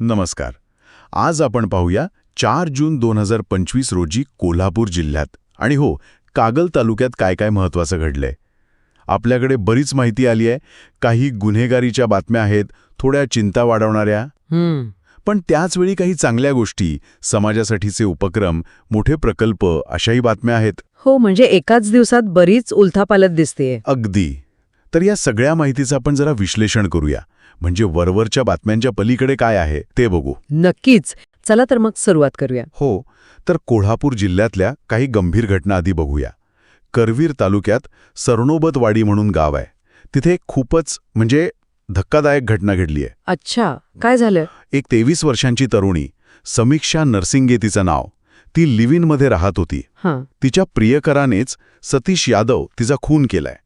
नमस्कार. आज आपण पाहूया चार जून दोन हजार पंचवीस रोजी कोल्हापूर जिल्ह्यात. आणि हो कागल तालुक्यात काय काय महत्त्वाचं घडलंय? आपल्याकडे बरीच माहिती आली आहे. काही गुन्हेगारीच्या बातम्या आहेत थोड्या चिंता वाढवणाऱ्या. पण त्याचवेळी काही चांगल्या गोष्टी समाजासाठीचे उपक्रम मोठे प्रकल्प अशाही बातम्या आहेत. हो म्हणजे एकाच दिवसात बरीच उलथापालत दिसतेय. अगदी. तर या सगळ्या माहितीचं आपण जरा विश्लेषण करूया. म्हणजे वरवरच्या बातम्यांच्या पलीकडे काय आहे ते बघू. नक्कीच. चला तर मग सुरुवात करूया. हो तर कोल्हापूर जिल्ह्यातल्या काही गंभीर घटना आधी बघूया. करवीर तालुक्यात सरनोबतवाडी म्हणून गाव आहे. तिथे खूपच म्हणजे धक्कादायक घटना घडली आहे. अच्छा काय झालं? एक तेवीस वर्षांची तरुणी समीक्षा नरसिंगे तिचं नाव. ती लिव्हिनमध्ये राहत होती. तिच्या प्रियकरानेच सतीश यादव तिचा खून केलाय.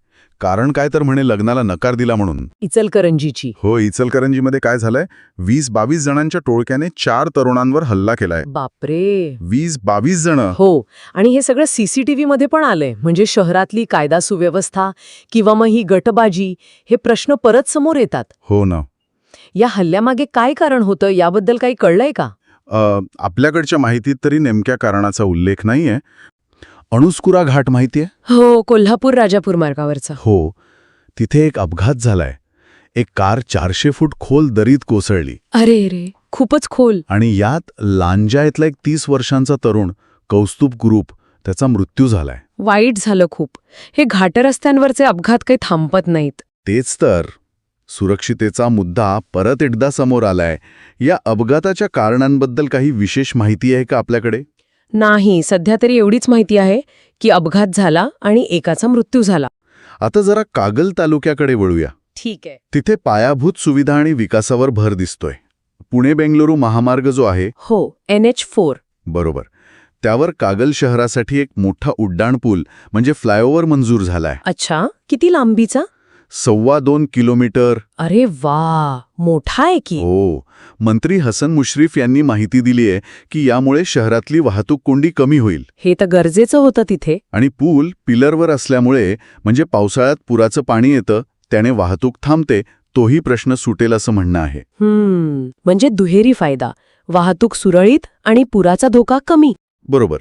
कारण काय तर म्हणे लग्नाला नकार दिला म्हणून. इचलकरंजीची. हो इचलकरंजीमध्ये काय झालंय? वीस बावीस जणांच्या टोळक्याने चार तरुणांवर हल्ला केलाय. बापरे. वीस बावीस जण. हो आणि हे सगळं सीसीटीव्ही मध्ये पण आलंय. म्हणजे शहरातली कायदा सुव्यवस्था किंवा मग ही गटबाजी हे प्रश्न परत समोर येतात. हो ना. या हल्ल्यामागे काय कारण होतं? याबद्दल काही कळलंय का? आपल्याकडच्या माहितीत तरी नेमक्या कारणाचा उल्लेख नाहीये. अणुस्कुरा घाट माहितीये? हो कोल्हापूर राजापूर मार्गावरचा. हो. तिथे एक अपघात झालाय. एक कार चारशे फूट खोल दरीत कोसळली. अरे रे खूपच खोल. आणि यात लांजा इथला एक तीस वर्षांचा तरुण कौस्तुभ ग्रुप त्याचा मृत्यू झालाय. वाईट झालं खूप. हे घाट रस्त्यांवरचे अपघात काही थांबत नाहीत. तेच तर. सुरक्षितेचा मुद्दा परत एकदा समोर आलाय. या अपघाताच्या कारणांबद्दल काही विशेष माहिती आहे का आपल्याकडे? नाही सध्या तरी एवढीच माहिती आहे की अपघात झाला आणि एकाचा मृत्यू झाला. आता जरा कागल तालुक्याकडे वळूया. ठीक आहे. तिथे पायाभूत सुविधा आणि विकासावर भर दिसतोय. पुणे बेंगलुरू महामार्ग जो आहे हो एन एच फोर. बरोबर. त्यावर कागल शहरासाठी एक मोठा उड्डाण पूल म्हणजे फ्लायओव्हर मंजूर झालाय. अच्छा किती लांबीचा? सव्वा दोन किलोमीटर. अरे वा मोठा आहे की. हो मंत्री हसन मुश्रीफ यांनी माहिती दिली आहे की यामुळे शहरातली वाहतूक कोंडी कमी होईल. हे तर गरजेचं होतं तिथे. आणि पूल पिलरवर असल्यामुळे म्हणजे पावसाळ्यात पुराचं पाणी येतं त्याने वाहतूक थांबते तोही प्रश्न सुटेल असं म्हणणं आहे. हम्म म्हणजे दुहेरी फायदा वाहतूक सुरळीत आणि पुराचा धोका कमी. बरोबर.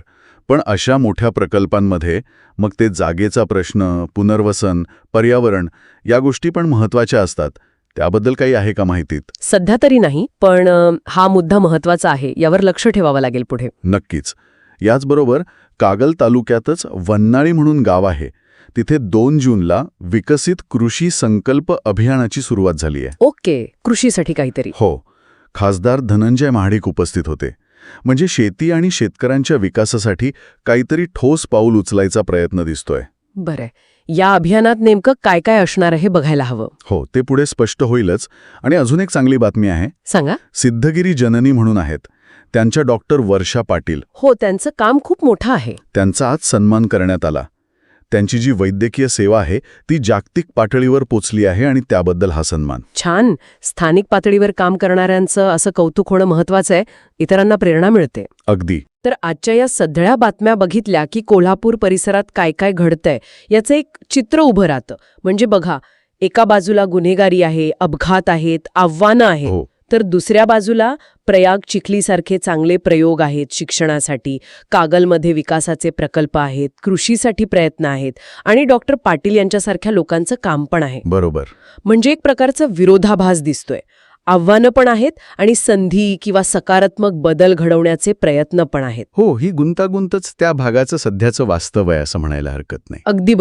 पण अशा मोठ्या प्रकल्पांमध्ये मग ते जागेचा प्रश्न पुनर्वसन पर्यावरण या गोष्टी पण महत्त्वाच्या असतात. त्याबद्दल काही आहे का माहितीत? सध्या तरी नाही पण हा मुद्दा महत्त्वाचा आहे यावर लक्ष ठेवावं लागेल पुढे. नक्कीच. याचबरोबर कागल तालुक्यातच वन्नाळी म्हणून गाव आहे. तिथे दोन जूनला विकसित कृषी संकल्प अभियानाची सुरुवात झाली आहे ओके कृषीसाठी काहीतरी. हो. खासदार धनंजय महाडिक उपस्थित होते. म्हणजे शेती आणि शेतकऱ्यांच्या विकासासाठी काहीतरी ठोस पाऊल उचलायचा प्रयत्न दिसतोय. बरं. या अभियानात नेमकं काय काय असणार आहे हे बघायला हवं. हो ते पुढे स्पष्ट होईलच. आणि अजून एक चांगली बातमी आहे. सांगा. सिद्धगिरी जननी म्हणून आहेत. त्यांच्या डॉक्टर वर्षा पाटील. हो त्यांचं काम खूप मोठं आहे. त्यांचा आज सन्मान करण्यात आला. त्यांची जी वैद्यकीय सेवा आहे ती जागतिक पातळीवर पोचली आहे आणि त्याबद्दल हा सन्मान. छान. स्थानिक पातळीवर काम करणाऱ्यांचं असं कौतुक होणं महत्वाचं आहे. इतरांना प्रेरणा मिळते. अगदी. तर आजच्या या सध्या बातम्या बघितल्या की कोल्हापूर परिसरात काय काय घडतंय याचं एक चित्र उभं राहतं. म्हणजे बघा एका बाजूला गुन्हेगारी आहे अपघात आहेत आव्हानं आहेत. हो. तर दुसऱ्या बाजूला प्रयाग चिखलीसारखे चांगले प्रयोग आहेत शिक्षणासाठी. कागलमध्ये विकासाचे प्रकल्प आहेत कृषीसाठी प्रयत्न आहेत आणि डॉक्टर पाटील यांच्यासारख्या लोकांचं काम पण आहे. बरोबर. म्हणजे एक प्रकारचा विरोधाभास दिसतोय. आव्हानं पण आहेत आणि संधी किंवा सकारात्मक बदल घडवण्याचे प्रयत्न पण आहेत. हो ही गुंतागुंतच त्या भागाचं सध्याचं वास्तव आहे असं म्हणायला हरकत नाही. अगदी